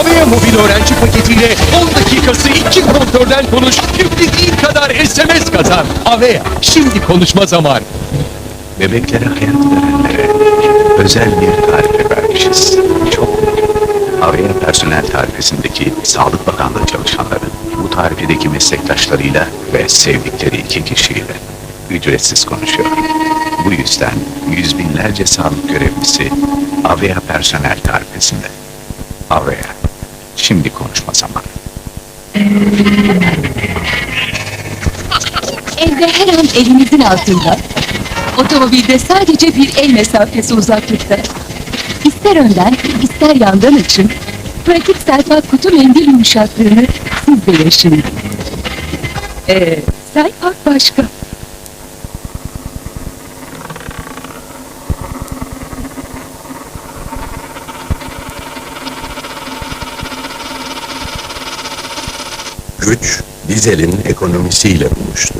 Avea mobil öğrenci paketiyle 10 dakikası iki kontörden konuş, yüklediğin kadar SMS kazan. Avea, şimdi konuşma zamanı. Bebeklere hayat verenlere özel bir tarife vermişiz. Çok Avya personel tarifesindeki Sağlık Bakanlığı çalışanları bu tarifedeki meslektaşlarıyla ve sevdikleri iki kişiyle ücretsiz konuşuyor. Bu yüzden yüz binlerce sağlık görevlisi Avya personel tarifesinde. Avya, şimdi konuşma zamanı. Evde her an elinizin altında. Otomobilde sadece bir el mesafesi uzaklıkta. İster önden, ister yandan açın. Pratik Selpak kutu mendil yumuşaklığını siz de yaşayın. Ee, Selpak başka. Güç, dizelin ekonomisiyle buluştu.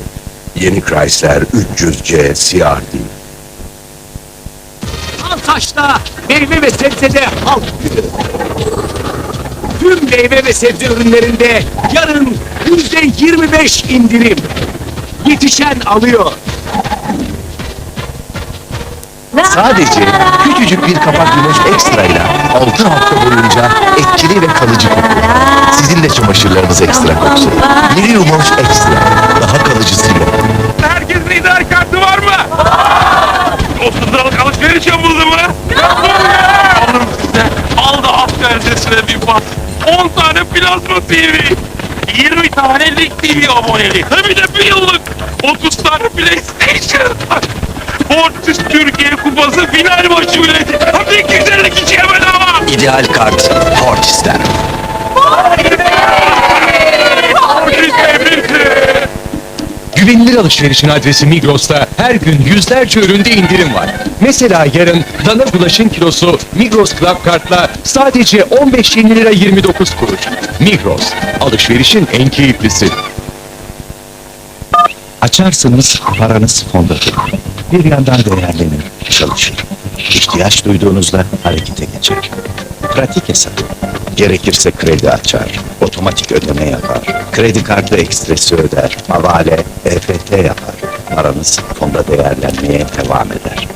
Yeni Chrysler 300C CRD. Altaş'ta meyve ve sebzede halk günü. Tüm meyve ve sebze ürünlerinde yarın yüzde 25 indirim. Yetişen alıyor. Sadece küçücük bir kapak güneş ekstra ile 6 hafta boyunca etkili ve kalıcı kokuyor. Sizin de çamaşırlarınız ekstra koksun. Mirium Wash Extra. Daha kalıcısıyla. Herkesin idare kartı var mı? 30 liralık alışveriş yapıldı mı? Alın size. Al da hafta öncesine bir bak. 10 tane plasma TV. 20 tane Lig TV aboneli. Tabii de bir yıllık. 30 tane PlayStation. Fortis Türkiye Kupası final maçı bileti. Hem de 252 bedava. İdeal kart Fortis'ten. Güvenilir alışverişin adresi Migros'ta her gün yüzlerce üründe indirim var. Mesela yarın dana gulaşın kilosu Migros Club Kart'la sadece 15 yeni lira 29 kuruş. Migros, alışverişin en keyiflisi. Açarsınız paranız fondadır. Bir yandan değerlenir, çalışır. İhtiyaç duyduğunuzda harekete geçer. Pratik hesap. Gerekirse kredi açar, otomatik ödeme yapar, kredi kartı ekstresi öder, havale, EFT yapar. Paranız fonda değerlenmeye devam eder.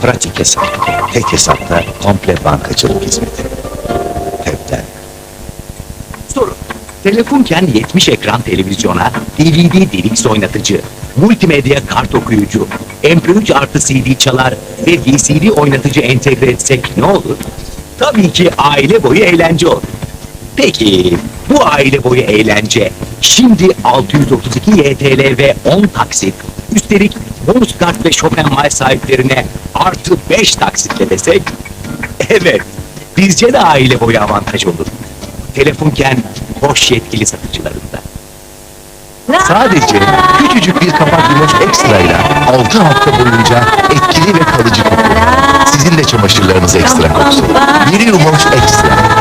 Pratik hesap. Tek hesapta komple bankacılık hizmeti. Tepten. Soru. Telefonken 70 ekran televizyona, DVD DVX oynatıcı, multimedya kart okuyucu, MP3 artı CD çalar ve VCD oynatıcı entegre etsek ne olur? Tabii ki aile boyu eğlence olur. Peki bu aile boyu eğlence şimdi 632 YTL ve 10 taksit, üstelik bonus kart ve Schopenhauer sahiplerine artı 5 taksitle desek? Evet, bizce de aile boyu avantaj olur. Telefonken boş yetkili satıcılarında. Sadece küçücük bir kapak güneş ekstra ile 6 hafta boyunca etkili ve kalıcı. Sizin de çamaşırlarınız ekstra koksun. Mirium Wash Extra.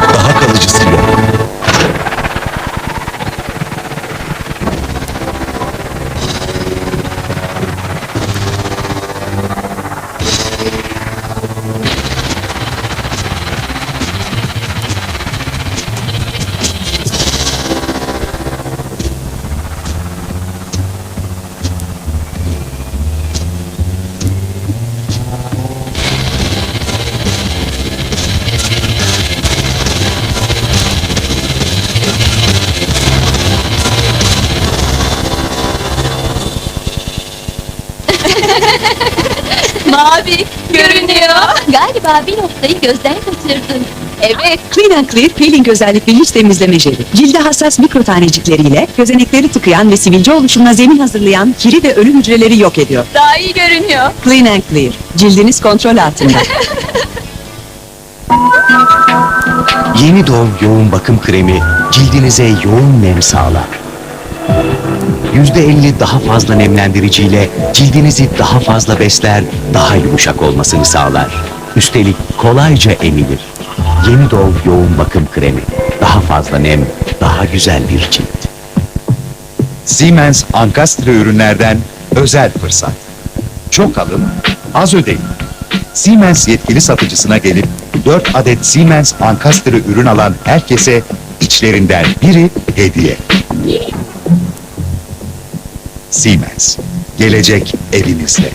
Mavi görünüyor. Galiba bir noktayı gözden kaçırdın. Evet, Clean and Clear peeling özellikli yüz temizleme jeli. Cilde hassas mikro tanecikleriyle gözenekleri tıkayan ve sivilce oluşumuna zemin hazırlayan kiri ve ölü hücreleri yok ediyor. Daha iyi görünüyor. Clean and Clear, cildiniz kontrol altında. Yeni Dove yoğun bakım kremi cildinize yoğun nem sağlar. %50 daha fazla nemlendiriciyle cildinizi daha fazla besler, daha yumuşak olmasını sağlar. Üstelik kolayca emilir. Yeni Dove yoğun bakım kremi. Daha fazla nem, daha güzel bir cilt. Siemens Ankastre ürünlerden özel fırsat. Çok alın, az ödeyin. Siemens yetkili satıcısına gelip 4 adet Siemens Ankastre ürün alan herkese içlerinden biri hediye. Siemens. Gelecek evinizde.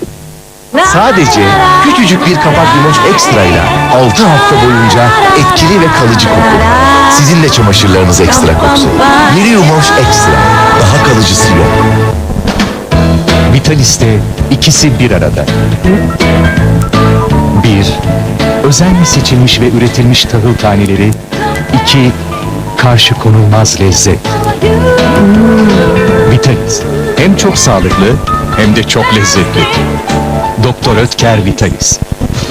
Sadece küçücük bir kapak limon ekstra ile 6 hafta boyunca etkili ve kalıcı koku. Sizinle çamaşırlarınız ekstra koksun. Yeni Yumoş Ekstra. Daha kalıcısı yok. Vitalis'te ikisi bir arada. Bir, özenle seçilmiş ve üretilmiş tahıl taneleri. İki, karşı konulmaz lezzet. Vitalis, hem çok sağlıklı hem de çok lezzetli. Doktor Ötker Vitalis.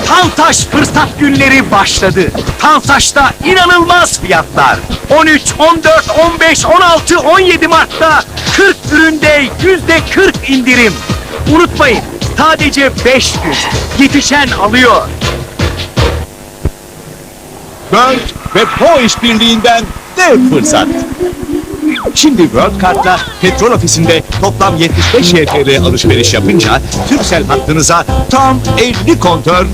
Tantaş fırsat günleri başladı. Tantaş'ta inanılmaz fiyatlar. 13, 14, 15, 16, 17 Mart'ta 40 üründe yüzde 40 indirim. Unutmayın sadece 5 gün. Yetişen alıyor. World ve Po işbirliğinden dev fırsat. Şimdi World Kart'la petrol ofisinde toplam 75 YTL alışveriş yapınca Türksel hattınıza tam 50 kontör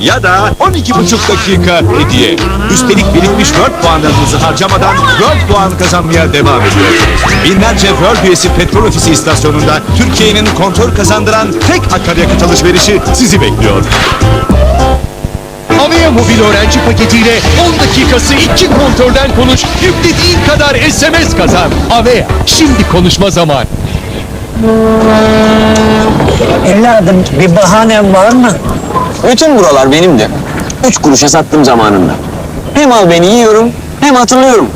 ya da 12,5 dakika hediye. Üstelik birikmiş World puanlarınızı harcamadan World puan kazanmaya devam ediyorsunuz. Binlerce World üyesi petrol ofisi istasyonunda Türkiye'nin kontör kazandıran tek akaryakıt alışverişi sizi bekliyor. Avea mobil öğrenci paketiyle 10 dakikası 2 kontörden konuş, yüklediğin kadar SMS kazan. Avea, şimdi konuşma zamanı. Evladım bir bahanem var mı? Bütün buralar benimdi. Üç kuruşa sattım zamanında. Hem al beni yiyorum hem hatırlıyorum.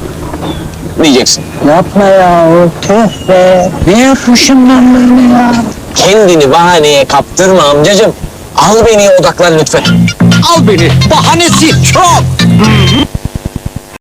Diyeceksin. Yapma ya tüh be. Ne yapmışım ben böyle ya? Kendini bahaneye kaptırma amcacım. Al beni odaklan lütfen. Al beni bahanesi çok.